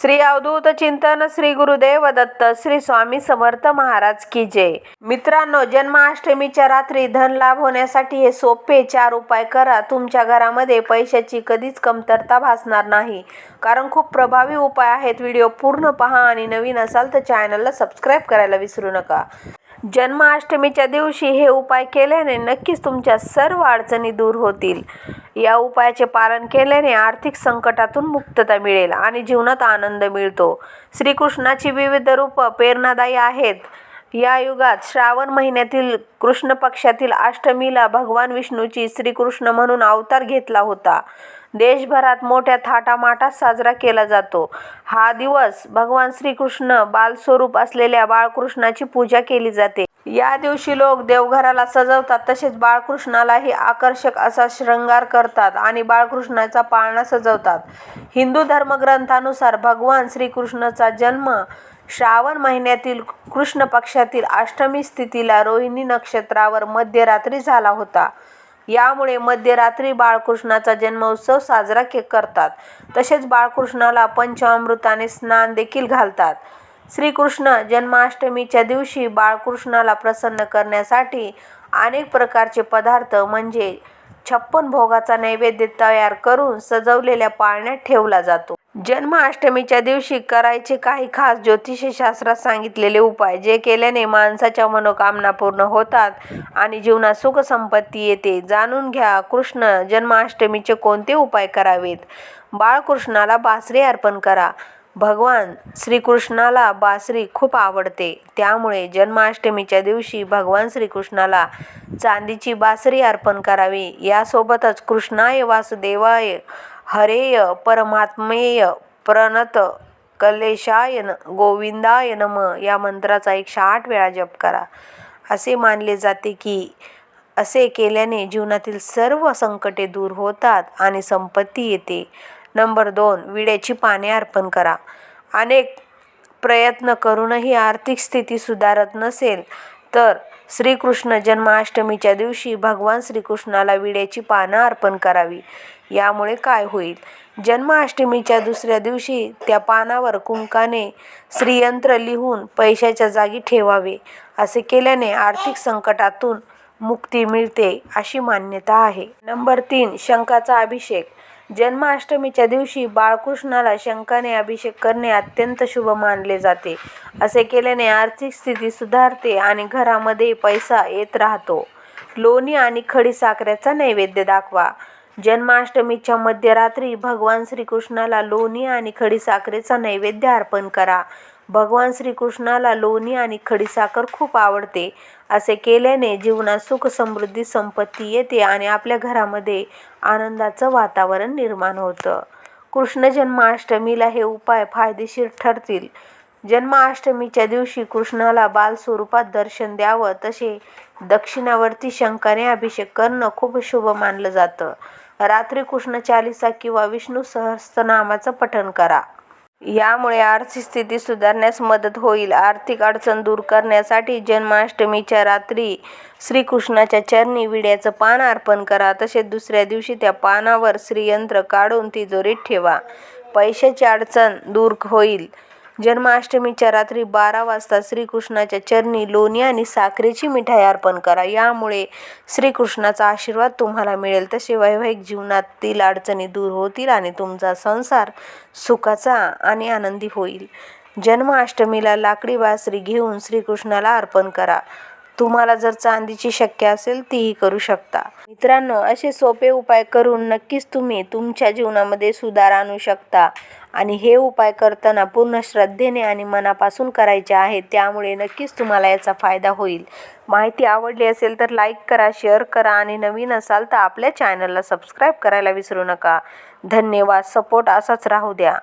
श्री अवधूत चिंतन श्री गुरुदेव दत्त श्री स्वामी समर्थ महाराज की जय. मित्रांनो जन्माष्टमीच्या रात्री धन लाभ होण्यासाठी हे सोपे चार उपाय करा. तुमच्या घरामध्ये पैशाची कधीच कमतरता भासणार नाही. कारण खूप प्रभावी उपाय आहेत. व्हिडिओ पूर्ण पहा आणि नवीन असाल तर चॅनलला सबस्क्राईब करायला विसरू नका. जन्माष्टमीच्या दिवशी हे उपाय केल्याने नक्कीच तुमच्या सर्व अडचणी दूर होतील. या उपायाचे पालन केल्याने आर्थिक संकटातून मुक्तता मिळेल आणि जीवनात आनंद मिळतो. श्रीकृष्णाची विविध रूपं प्रेरणादायी आहेत. या युगात श्रावण महिन्यातील कृष्ण पक्षातील अष्टमीला भगवान विष्णूची श्रीकृष्ण म्हणून अवतार घेतला होता. देशभरात मोठ्या थाटामाटात साजरा केला जातो. हा दिवस भगवान श्रीकृष्ण बालस्वरूप असलेल्या बाळकृष्णाची पूजा केली जाते. या दिवशी लोक देवघराला सजवतात तसेच बाळकृष्णालाही आकर्षक असा शृंगार करतात आणि बाळकृष्णाचा पाळणा सजवतात. हिंदू धर्मग्रंथानुसार भगवान श्रीकृष्णाचा जन्म श्रावण महिन्यातील कृष्ण पक्षातील अष्टमी स्थितीला रोहिणी नक्षत्रावर मध्यरात्री झाला होता. यामुळे मध्यरात्री बाळकृष्णाचा जन्मोत्सव साजरा के करतात. तसेच बाळकृष्णाला पंचामृताने स्नान देखील घालतात. श्रीकृष्ण जन्माष्टमीच्या दिवशी बाळकृष्णाला प्रसन्न करण्यासाठी अनेक प्रकारचे पदार्थ म्हणजे छप्पन भोगाचा नैवेद्य तयार करून सजवलेल्या पाळण्यात ठेवला जातो. जन्माष्टमीच्या दिवशी करायचे काही खास ज्योतिषशास्त्रात सांगितलेले उपाय जे केल्याने माणसाच्या मनोकामना पूर्ण होतात आणि जीवनात सुख संपत्ती येते. जाणून घ्या कृष्ण जन्माष्टमीचे कोणते उपाय करावेत? बाळकृष्णाला बासरी अर्पण करा. भगवान श्रीकृष्णाला बासरी खूप आवडते. त्यामुळे जन्माष्टमीच्या दिवशी भगवान श्रीकृष्णाला चांदीची बासरी अर्पण करावी. यासोबतच कृष्णाय वासुदेवाय हरेय परमात्मेय प्रणत कलेशाय गोविंदाय नम या मंत्राचा एकशे आठ वेळा जप करा. असे मानले जाते की असे केल्याने जीवनातील सर्व संकटे दूर होतात आणि संपत्ती येते. नंबर दोन विड्याची पाने अर्पण करा. अनेक प्रयत्न करूनही आर्थिक स्थिती सुधारत नसेल तर श्रीकृष्ण जन्माष्टमीच्या दिवशी भगवान श्रीकृष्णाला विड्याची पानं अर्पण करावी. यामुळे काय होईल? जन्माष्टमीच्या दुसऱ्या दिवशी त्या पानावर कुंकाने श्रीयंत्र लिहून पैशाच्या जागी ठेवावे. असे केल्याने आर्थिक संकटातून मुक्ती मिळते अशी मान्यता आहे. नंबर तीन शंखाचा अभिषेक. जन्माष्टमीच्या दिवशी बाळकृष्णाला शंखाने अभिषेक करणे अत्यंत शुभ मानले जाते. असे केल्याने आर्थिक स्थिती सुधारते आणि घरामध्ये पैसा येत राहतो. लोणी आणि खडी साखरेचा नैवेद्य दाखवा. जन्माष्टमीच्या मध्यरात्री भगवान श्रीकृष्णाला लोणी आणि खडीसाखरेचा नैवेद्य अर्पण करा. भगवान श्रीकृष्णाला लोणी आणि खडीसाखर खूप आवडते. असे केल्याने जीवनात सुख समृद्धी संपत्ती येते आणि आपल्या घरामध्ये आनंदाचं वातावरण निर्माण होतं. कृष्ण जन्माष्टमीला हे उपाय फायदेशीर ठरतील. जन्माष्टमीच्या दिवशी कृष्णाला बालस्वरूपात दर्शन द्यावं तसे दक्षिणावर्ती शंकाने अभिषेक करणं खूप शुभ मानलं जातं. रात्री कृष्ण चालिसा किंवा विष्णू सहस्त्रनामाचं पठण करा. यामुळे आर्थिक स्थिती सुधारण्यास मदत होईल. आर्थिक अडचण दूर करण्यासाठी जन्माष्टमीच्या रात्री श्रीकृष्णाच्या चरणी विड्याचं पान अर्पण करा. तसेच दुसऱ्या दिवशी त्या पानावर श्रीयंत्र काढून तिजोरीत ठेवा. पैशाची अडचण दूर होईल. जन्माष्टमीच्या रात्री बारा वाजता श्रीकृष्णाच्या चरणी लोणी आणि साखरेची मिठाई अर्पण करा. यामुळे श्रीकृष्णाचा आशीर्वाद तुम्हाला मिळेल. तसे वैवाहिक जीवनातील अडचणी दूर होतील आणि तुमचा संसार सुखाचा आणि आनंदी होईल. जन्माष्टमीला लाकडी बासरी घेऊन श्रीकृष्णाला अर्पण करा. तुम्हाला जर चांदीची शक्य असेल तीही करू शकता. मित्रांनो असे सोपे उपाय करून नक्कीच तुम्ही तुमच्या जीवनामध्ये सुधार आणू शकता. आणि हे उपाय करताना पूर्ण श्रद्धेने आणि मनापासून करायचे आहेत त्यामुळे नक्कीच तुम्हाला याचा फायदा होईल. माहिती आवडली असेल तर लाईक करा शेअर करा आणि नवीन असाल तर आपल्या चॅनलला सबस्क्राईब करायला विसरू नका. धन्यवाद. सपोर्ट असाच राहू द्या.